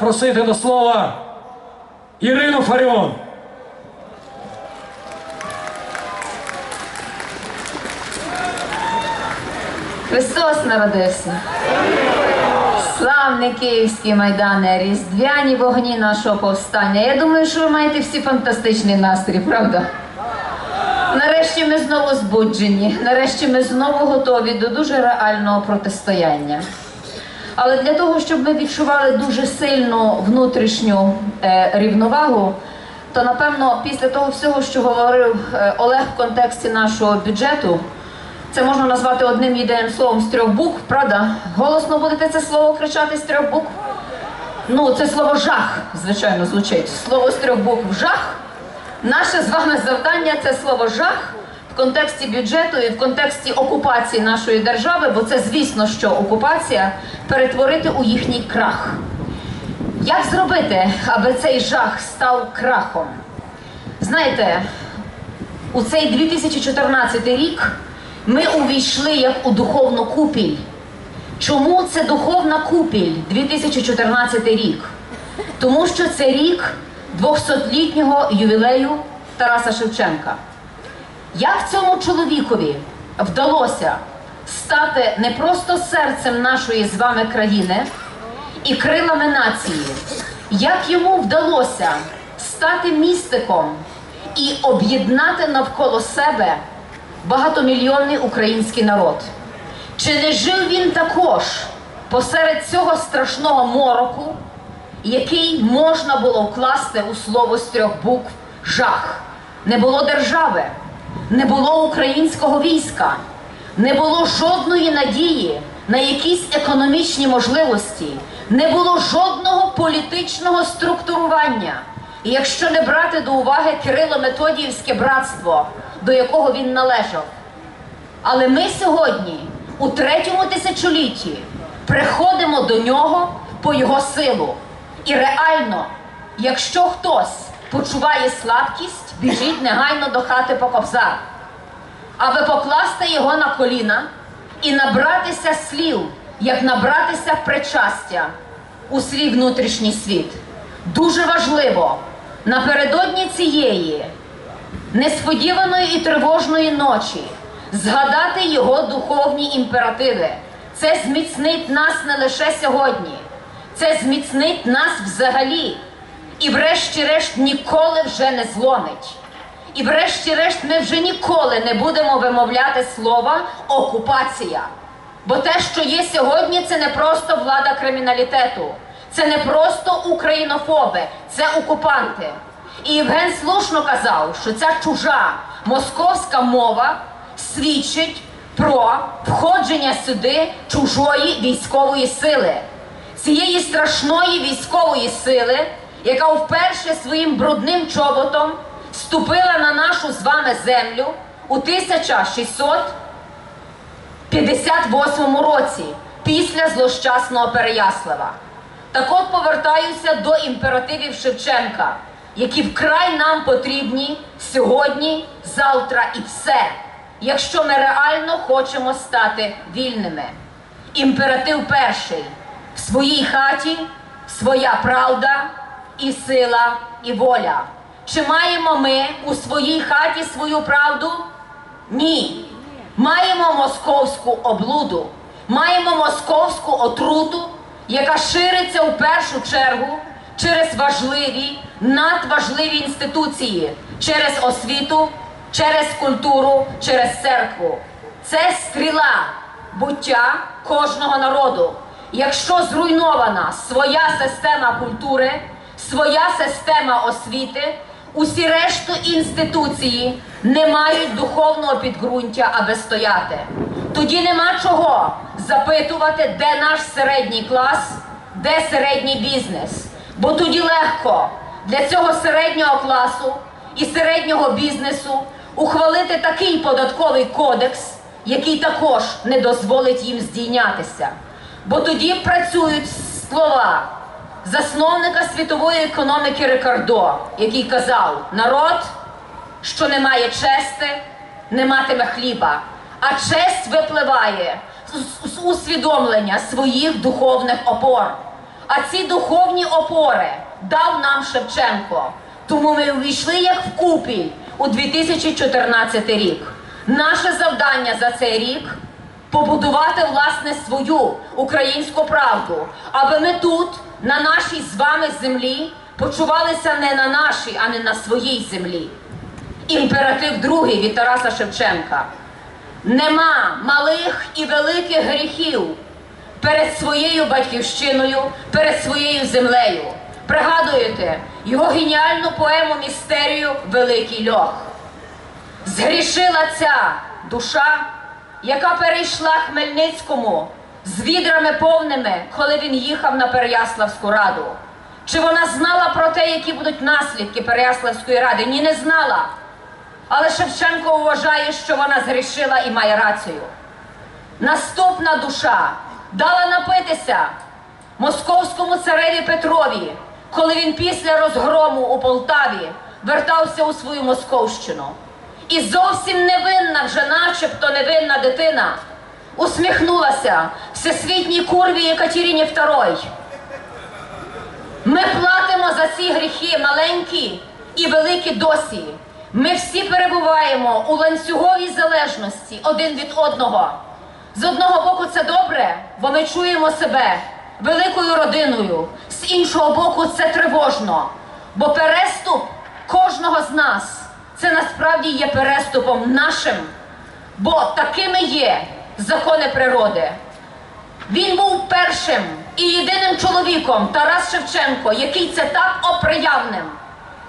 Просити до слова Ірину Фаріон. Христос народився. Славний київський майдане, різдвяні вогні нашого повстання. Я думаю, що ви маєте всі фантастичний настрій, правда? Нарешті ми знову збуджені, нарешті ми знову готові до дуже реального протистояння. Але для того, щоб ми відчували дуже сильну внутрішню е, рівновагу, то напевно після того всього, що говорив е, Олег в контексті нашого бюджету, це можна назвати одним єдиним словом з трьох букв, правда? Голосно будете це слово кричати з трьох букв? Ну, це слово жах, звичайно, звучить. Слово з трьох букв жах. Наше з вами завдання це слово жах в контексті бюджету і в контексті окупації нашої держави, бо це, звісно, що окупація перетворити у їхній крах. Як зробити, аби цей жах став крахом? Знаєте, у цей 2014 рік ми увійшли як у духовну купіль. Чому це духовна купіль 2014 рік? Тому що це рік 200-літнього ювілею Тараса Шевченка. Як цьому чоловікові вдалося стати не просто серцем нашої з вами країни і крилами нації, як йому вдалося стати містиком і об'єднати навколо себе багатомільйонний український народ? Чи не жив він також посеред цього страшного мороку, який можна було вкласти у слово з трьох букв жах? Не було держави, не було українського війська, не було жодної надії на якісь економічні можливості, не було жодного політичного структурування. І якщо не брати до уваги Кирило-Методіївське братство, до якого він належав. Але ми сьогодні, у третьому тисячолітті, приходимо до нього по його силу. І реально, якщо хтось почуває слабкість, біжіть негайно до хати по кобзар, аби покласти його на коліна і набратися слів, як набратися причастя у свій внутрішній світ. Дуже важливо напередодні цієї несподіваної і тривожної ночі згадати його духовні імперативи. Це зміцнить нас не лише сьогодні, це зміцнить нас взагалі. І врешті-решт ніколи вже не зломить. І врешті-решт ми вже ніколи не будемо вимовляти слова окупація. Бо те, що є сьогодні, це не просто влада криміналітету, це не просто українофоби, це окупанти. І Євген слушно казав, що ця чужа московська мова свідчить про входження сюди чужої військової сили, цієї страшної військової сили, яка вперше своїм брудним чоботом ступила на нашу з вами землю у 1658 році після злощасного Переяслава. Так от повертаюся до імперативів Шевченка, які вкрай нам потрібні сьогодні, завтра і все, якщо ми реально хочемо стати вільними. Імператив перший в своїй хаті своя правда і сила і воля. Чи маємо ми у своїй хаті свою правду? Ні. Маємо московську облуду, маємо московську отруту, яка шириться у першу чергу через важливі, надважливі інституції, через освіту, через культуру, через церкву. Це стріла буття кожного народу. Якщо зруйнована своя система культури, своя система освіти, усі решту інституції не мають духовного підґрунтя, аби стояти. Тоді нема чого запитувати, де наш середній клас, де середній бізнес. Бо тоді легко для цього середнього класу і середнього бізнесу ухвалити такий податковий кодекс, який також не дозволить їм здійнятися. Бо тоді працюють слова засновника світової економіки Рикардо, який казав: народ, що не має чести, не матиме хліба, а честь випливає з- усвідомлення своїх духовних опор. А ці духовні опори дав нам Шевченко. Тому ми увійшли як вкупі у 2014 рік. Наше завдання за цей рік побудувати власне свою українську правду, аби ми тут, на нашій з вами землі, почувалися не на нашій, а не на своїй землі. Імператив другий від Тараса Шевченка. Нема малих і великих гріхів перед своєю батьківщиною, перед своєю землею. Пригадуєте його геніальну поему Містерію Великий Льох. Згрішила ця душа, яка перейшла Хмельницькому з відрами повними, коли він їхав на Переяславську раду. Чи вона знала про те, які будуть наслідки Переяславської ради? Ні, не знала. Але Шевченко вважає, що вона згрішила і має рацію. Наступна душа дала напитися московському цареві Петрові, коли він після розгрому у Полтаві вертався у свою Московщину. І зовсім невинна, вже начебто невинна дитина, усміхнулася всесвітній курві Екатерині II. Ми платимо за ці гріхи маленькі і великі досі. Ми всі перебуваємо у ланцюговій залежності один від одного. З одного боку, це добре, бо ми чуємо себе великою родиною. З іншого боку, це тривожно. Бо переступ кожного з нас це насправді є переступом нашим. Бо такими є закони природи. Він був першим і єдиним чоловіком Тарас Шевченко, який це так оприявним,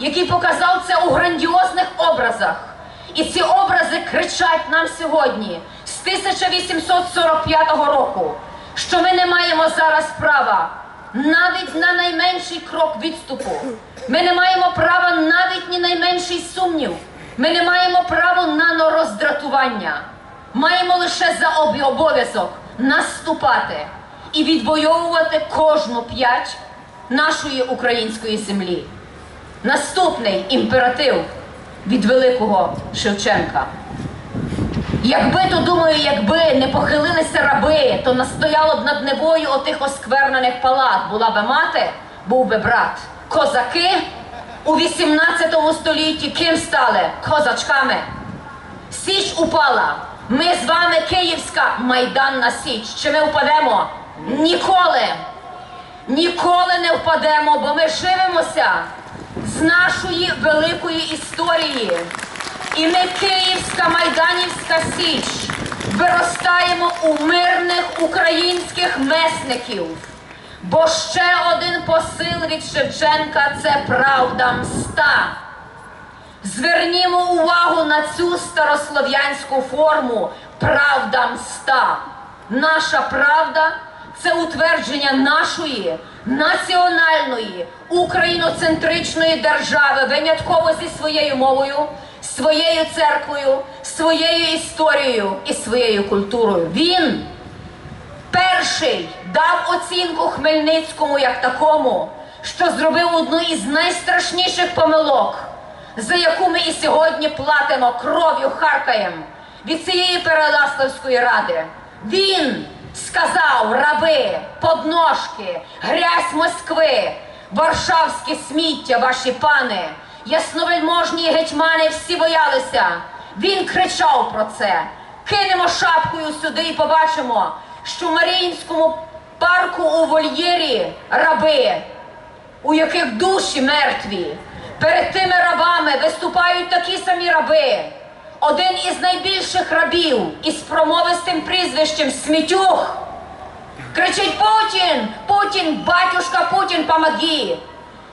який показав це у грандіозних образах. І ці образи кричать нам сьогодні з 1845 року, що ми не маємо зараз права навіть на найменший крок відступу. Ми не маємо права навіть ні найменший сумнів. Ми не маємо права на роздратування. Маємо лише за обов'язок наступати і відвоювати кожну п'ять нашої української землі. Наступний імператив від великого Шевченка. Якби то думаю, якби не похилилися раби, то настояло б над Невою отих осквернених палат. Була би мати, був би брат. Козаки у 18 столітті ким стали? Козачками. Січ упала. Ми з вами Київська Майданна Січ. Чи ми впадемо? Ніколи. Ніколи не впадемо, бо ми живемося з нашої великої історії. І ми Київська Майданівська Січ виростаємо у мирних українських месників. Бо ще один посил від Шевченка це правда мста. Звернімо увагу на цю старослов'янську форму правда мста. Наша правда це утвердження нашої національної україноцентричної держави, винятково зі своєю мовою, своєю церквою, своєю історією і своєю культурою. Він перший дав оцінку Хмельницькому як такому, що зробив одну із найстрашніших помилок, за яку ми і сьогодні платимо кров'ю харкаєм від цієї Переяславської ради. Він сказав раби, подножки, грязь Москви, варшавське сміття, ваші пани, ясновельможні гетьмани всі боялися. Він кричав про це. Кинемо шапкою сюди і побачимо, що в Маріїнському парку у вольєрі раби, у яких душі мертві. Перед тими рабами виступають такі самі раби. Один із найбільших рабів із промовистим прізвищем Смітюх кричить Путін! Путін, батюшка Путін, помоги!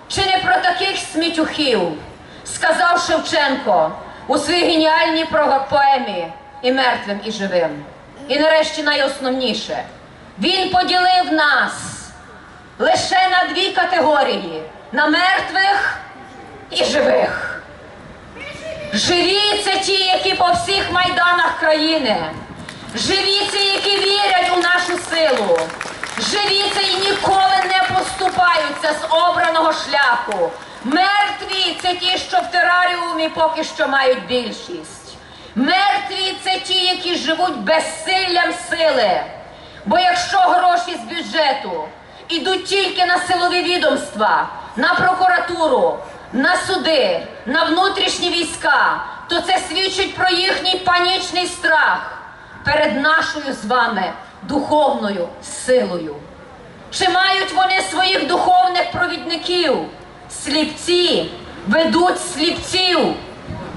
Чи не про таких смітюхів сказав Шевченко у своїй геніальній поемі і мертвим, і живим. І нарешті найосновніше. Він поділив нас лише на дві категорії: на мертвих і живих. Живі це ті, які по всіх майданах країни. Живі це, які вірять у нашу силу. Живі це і ніколи не поступаються з обраного шляху. Мертві це ті, що в тераріумі поки що мають більшість. Мертві це ті, які живуть безсиллям сили. Бо якщо гроші з бюджету ідуть тільки на силові відомства, на прокуратуру, на суди, на внутрішні війська, то це свідчить про їхній панічний страх перед нашою з вами духовною силою. Чи мають вони своїх духовних провідників? Сліпці ведуть сліпців.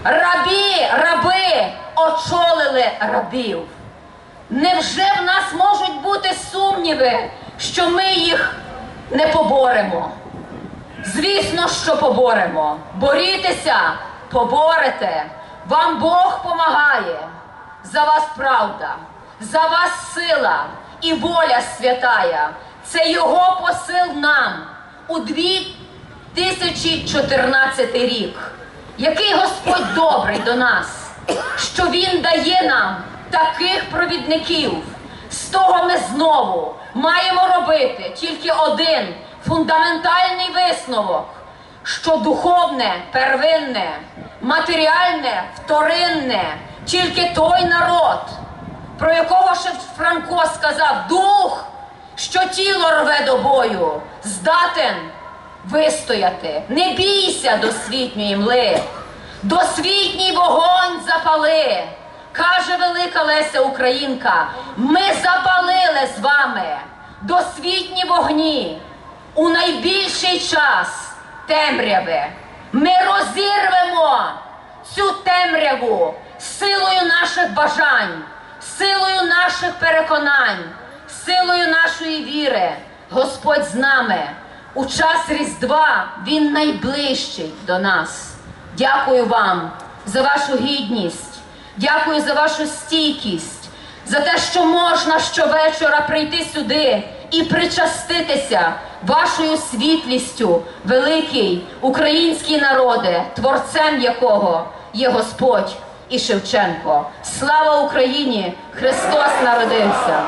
Рабі, раби очолили рабів. Невже в нас можуть бути сумніви, що ми їх не поборемо? Звісно, що поборемо. Борітеся, поборете. Вам Бог помагає. За вас правда, за вас сила і воля святая. Це Його посил нам у 2014 рік. Який Господь добрий до нас, що Він дає нам таких провідників. З того ми знову маємо робити тільки один фундаментальний висновок, що духовне первинне, матеріальне вторинне, тільки той народ, про якого ще Франко сказав, дух, що тіло рве до бою, здатен вистояти. Не бійся досвітньої мли, досвітній вогонь запали. Каже велика Леся Українка, ми запалили з вами досвітні вогні у найбільший час темряви. Ми розірвемо цю темряву силою наших бажань, силою наших переконань, силою нашої віри. Господь з нами. У час Різдва Він найближчий до нас. Дякую вам за вашу гідність. Дякую за вашу стійкість, за те, що можна щовечора прийти сюди і причаститися вашою світлістю, великий український народе, творцем якого є Господь і Шевченко. Слава Україні! Христос народився!